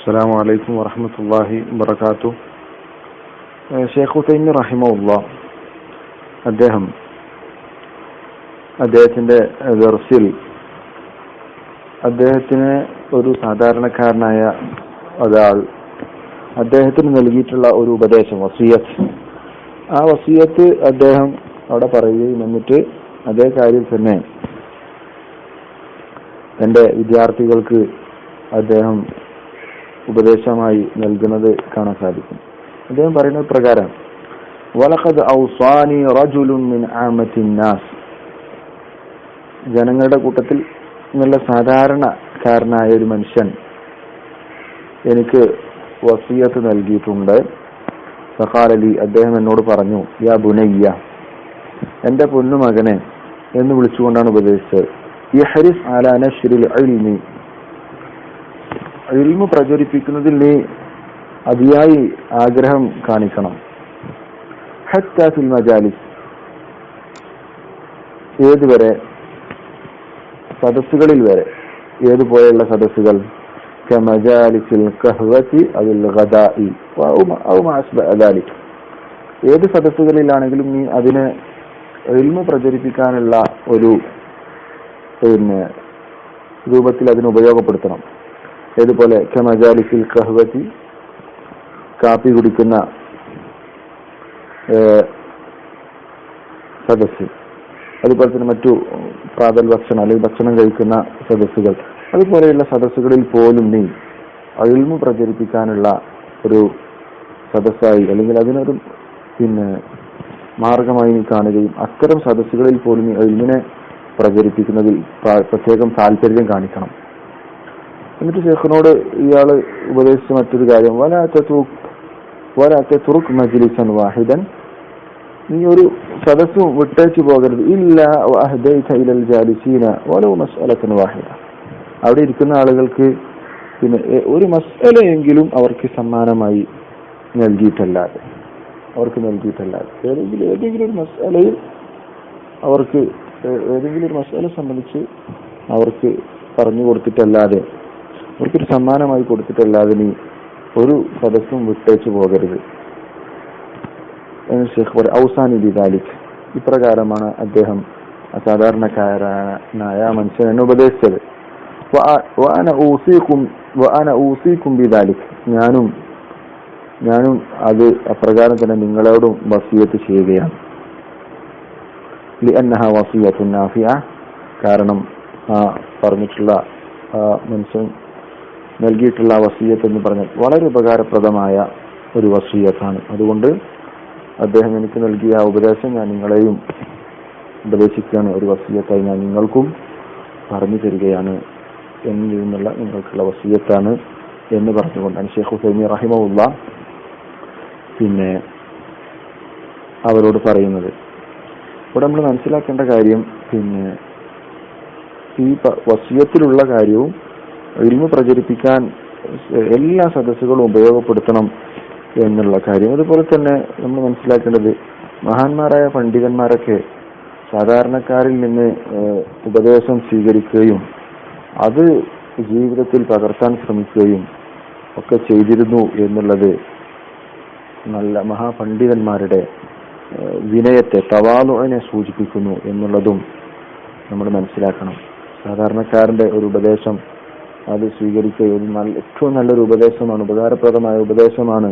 അസ്സാം വലൈക്കും വറഹമത്തല്ലാഹി വബർക്കാത്തു ഷെയ്ഖ് ഹുസൈമി റഹിമുല്ല അദ്ദേഹം അദ്ദേഹത്തിന്റെ ദർസിൽ അദ്ദേഹത്തിന് ഒരു സാധാരണക്കാരനായ ഒരാൾ അദ്ദേഹത്തിന് നൽകിയിട്ടുള്ള ഒരു ഉപദേശം വസീയത്ത്. ആ വസീയത്ത് അദ്ദേഹം അവിടെ പറയുകയും എന്നിട്ട് അതേ കാര്യം തന്നെ തന്റെ വിദ്യാർത്ഥികൾക്ക് അദ്ദേഹം ഉപദേശമായി നൽകുന്നത് കാണാൻ സാധിക്കും. അദ്ദേഹം പറയുന്നത് പ്രകാരം വലഖദ് ഔസാനി റജുലുൻ മിൻ ആമത്തിൻ നാസ്. ജനങ്ങളുടെ കൂട്ടത്തിൽ നല്ല സാധാരണക്കാരനായ ഒരു മനുഷ്യൻ എനിക്ക് വസീയത്ത് നൽകിയിട്ടുണ്ട്. സഖാലലി അദ്ദേഹം എന്നോട് പറഞ്ഞു യാ ബുനയ്യ എന്റെ പൊന്നുമകനെ എന്ന് വിളിച്ചുകൊണ്ടാണ് ഉപദേശിച്ചത്. ഇഹരിസ് അല നശ്രിൽ ഇൽമി ഇൽമു പ്രചരിപ്പിക്കുന്നതിൽ അതിയായി ആഗ്രഹം കാണിക്കണം. ഹത്ത ഏത് ഏതുവരെ സദസ്സുകളിൽ വരെ. ഏതുപോലെയുള്ള സദസ്സുകൾ? ഏത് സദസ്സുകളിലാണെങ്കിലും നീ അതിന് ഇൽമു പ്രചരിപ്പിക്കാനുള്ള ഒരു പിന്നെ രൂപത്തിൽ അതിന് ഉപയോഗപ്പെടുത്തണം. ഏതുപോലെ ഖമജാലിഫിൽ കഹ്വറ്റി കാപ്പി കുടിക്കുന്ന സദസ്സ്. അതുപോലെ തന്നെ മറ്റു പ്രാതൽ ഭക്ഷണം അല്ലെങ്കിൽ ഭക്ഷണം കഴിക്കുന്ന സദസ്സുകൾ. അതുപോലെയുള്ള സദസ്സുകളിൽ പോലും നീ അഴിമ പ്രചരിപ്പിക്കാനുള്ള ഒരു സദസ്സായി അല്ലെങ്കിൽ അതിനൊരു പിന്നെ മാർഗമായി നീ കാണുകയും അത്തരം സദസ്സുകളിൽ പോലും നീ അഴിമിനെ പ്രചരിപ്പിക്കുന്നതിൽ പ്രത്യേകം താല്പര്യം കാണിക്കണം. എന്നിട്ട് ഷെയ്ഖിനോട് ഇയാൾ ഉപദേശിച്ച മറ്റൊരു കാര്യം. വലാത്ത തുറുക്ക് മജ്ലിസൻ വാഹിദൻ. നീ ഒരു സദസ്സും വിട്ടേച്ചു പോകരുത്. ഇല്ല വാഹിദ. അവിടെ ഇരിക്കുന്ന ആളുകൾക്ക് പിന്നെ ഒരു മസ്അലയെങ്കിലും അവർക്ക് സമ്മാനമായി നൽകിയിട്ടല്ലാതെ അവർക്ക് നൽകിയിട്ടല്ലാതെ. ഏതെങ്കിലും ഏതെങ്കിലും ഒരു മസാലയിൽ അവർക്ക് ഏതെങ്കിലും ഒരു മസാല സംബന്ധിച്ച് അവർക്ക് പറഞ്ഞു കൊടുത്തിട്ടല്ലാതെ സമ്മാനമായി കൊടുത്തിട്ടല്ലാതെ നീ ഒരു സദസ്സും വിട്ടേച്ചു പോകരുത്. ഷെയ്ഖ് പറയും ഔസാനി ദിദാലിക് ഇപ്രകാരമാണ് അദ്ദേഹം അസാധാരണക്കാരനായ മനുഷ്യൻ എന്നെ ഉപദേശിച്ചത്. ഞാനും ഞാനും അത് അപ്രകാരം തന്നെ നിങ്ങളോടും വസീയത്ത് ചെയ്യുകയാണ്. കാരണം ആ പറഞ്ഞിട്ടുള്ള മനുഷ്യൻ നൽകിയിട്ടുള്ള വസീയത്ത് എന്ന് പറഞ്ഞാൽ വളരെ ഉപകാരപ്രദമായ ഒരു വസീയത്താണ്. അതുകൊണ്ട് അദ്ദേഹം എനിക്ക് നൽകിയ ഉപദേശം ഞാൻ നിങ്ങളെയും ഉപദേശിക്കുകയാണ്. ഒരു വസീയത്തായി ഞാൻ നിങ്ങൾക്കും പറഞ്ഞു തരികയാണ്. എന്നിൽ നിന്നുള്ള നിങ്ങൾക്കുള്ള വസീയത്താണ് എന്ന് പറഞ്ഞുകൊണ്ടാണ് ഷെയ്ഖ് ഹുസൈമി റഹിമുള്ള പിന്നെ അവരോട് പറയുന്നത്. ഇവിടെ നമ്മൾ മനസ്സിലാക്കേണ്ട കാര്യം പിന്നെ ഈ വസീയത്തിലുള്ള കാര്യവും ഇൽമു പ്രചരിപ്പിക്കാൻ എല്ലാ സദസ്സുകളും ഉപയോഗപ്പെടുത്തണം എന്നുള്ള കാര്യം. അതുപോലെ തന്നെ നമ്മൾ മനസ്സിലാക്കേണ്ടത് മഹാന്മാരായ പണ്ഡിതന്മാരൊക്കെ സാധാരണക്കാരിൽ നിന്ന് ഉപദേശം സ്വീകരിക്കുകയും അത് ജീവിതത്തിൽ പകർത്താൻ ശ്രമിക്കുകയും ഒക്കെ ചെയ്തിരുന്നു എന്നുള്ളത് നല്ല മഹാപണ്ഡിതന്മാരുടെ വിനയത്തെ തവാലുവിനെ സൂചിപ്പിക്കുന്നു എന്നുള്ളതും നമ്മൾ മനസ്സിലാക്കണം. സാധാരണക്കാരന്റെ ഒരു ഉപദേശം അത് സ്വീകരിക്കുകയും നല്ല ഏറ്റവും നല്ലൊരു ഉപദേശമാണ് ഉപകാരപ്രദമായ ഉപദേശമാണ്